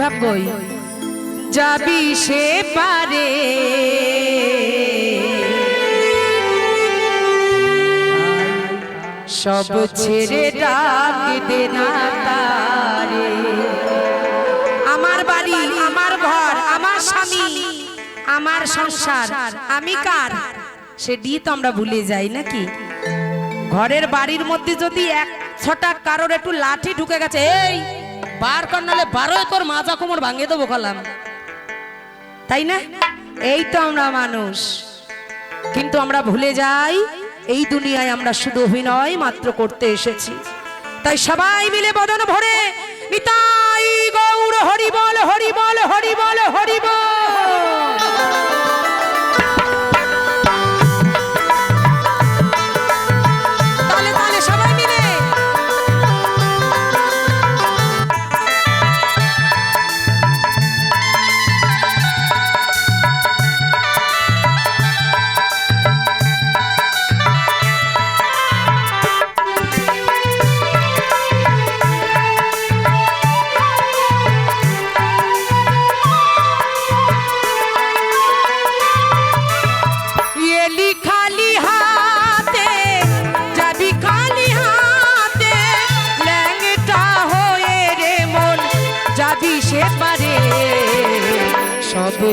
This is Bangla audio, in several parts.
রিভাব গই যাবি সে পারে। সব ছেড়ে ডাক দে না তারে। আমার বাড়ি, আমার ঘর, আমার স্বামী, আমার সংসার, আমি কার? সে সেটি তো আমরা ভুলে যাই নাকি? ঘরের বাড়ির মধ্যে যদি এক ছটা কারোর একটু লাঠি ঢুকে গেছে, এই বার কর নালে বারো তোর মাজা কোমর ভাঙিয়ে দেবো কলাম। তাই না? এই তো আমরা মানুষ। কিন্তু আমরা ভুলে যাই, এই দুনিয়ায় আমরা শুধু অভিনয় মাত্র করতে এসেছি। তাই সবাই মিলে বদন ভরে, নিতাই গৌর হরি বল হরি বল।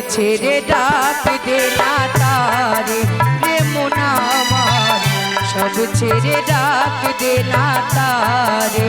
ছেড়ে ডাক দে না তারে রে মোনা সব ছেড়ে ডাক দে না তারে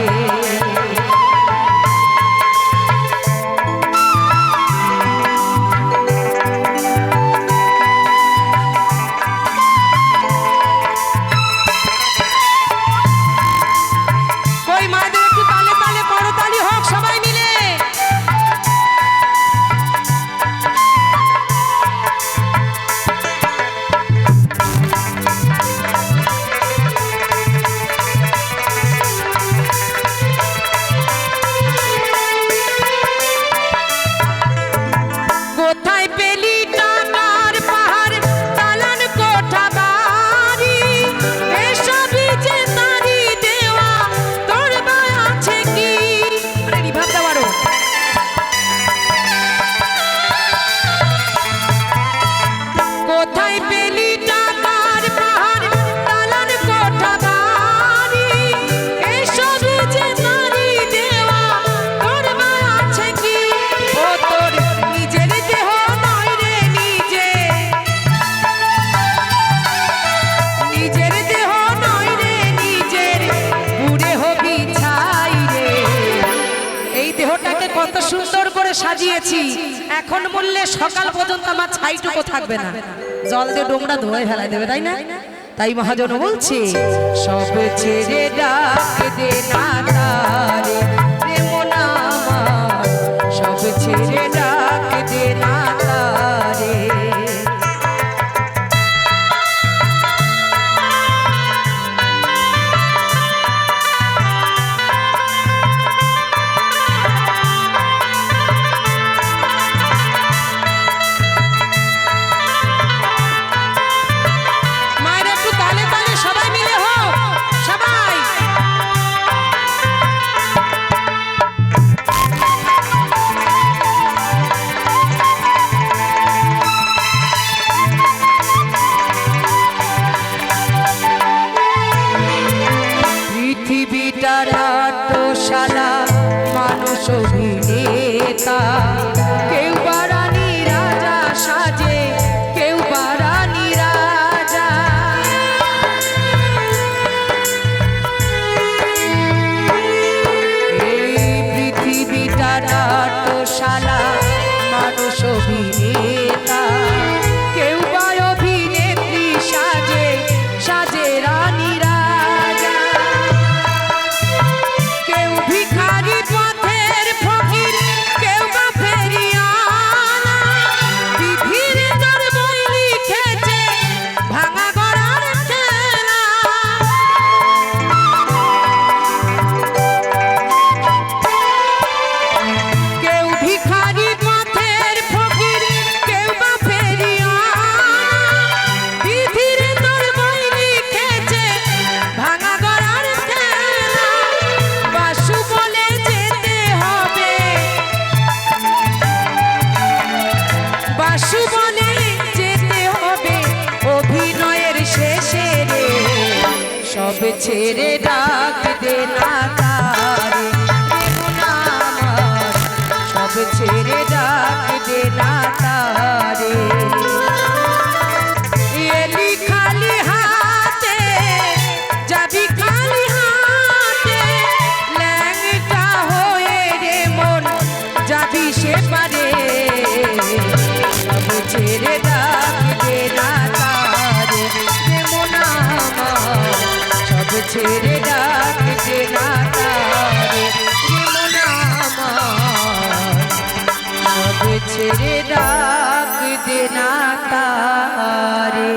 কত সুন্দর করে সাজিয়েছি। এখন মূল্যে সকাল পর্যন্ত আমার ছাইটুকু থাকবে না। জল দিয়ে ডোমরা ধোয়ে ফেলাই দেবে, তাই না? তাই মহাজন বলছে, সব ছেড়ে ডাকে দে না তারে রে মন আমার। সব ছেড়ে ডাক পৃথিবীটা নাট্যশালা মানুষ অভিনেতা। কেউ বা ছেড়ে ডাক দে না রে ডাক দেনা তারে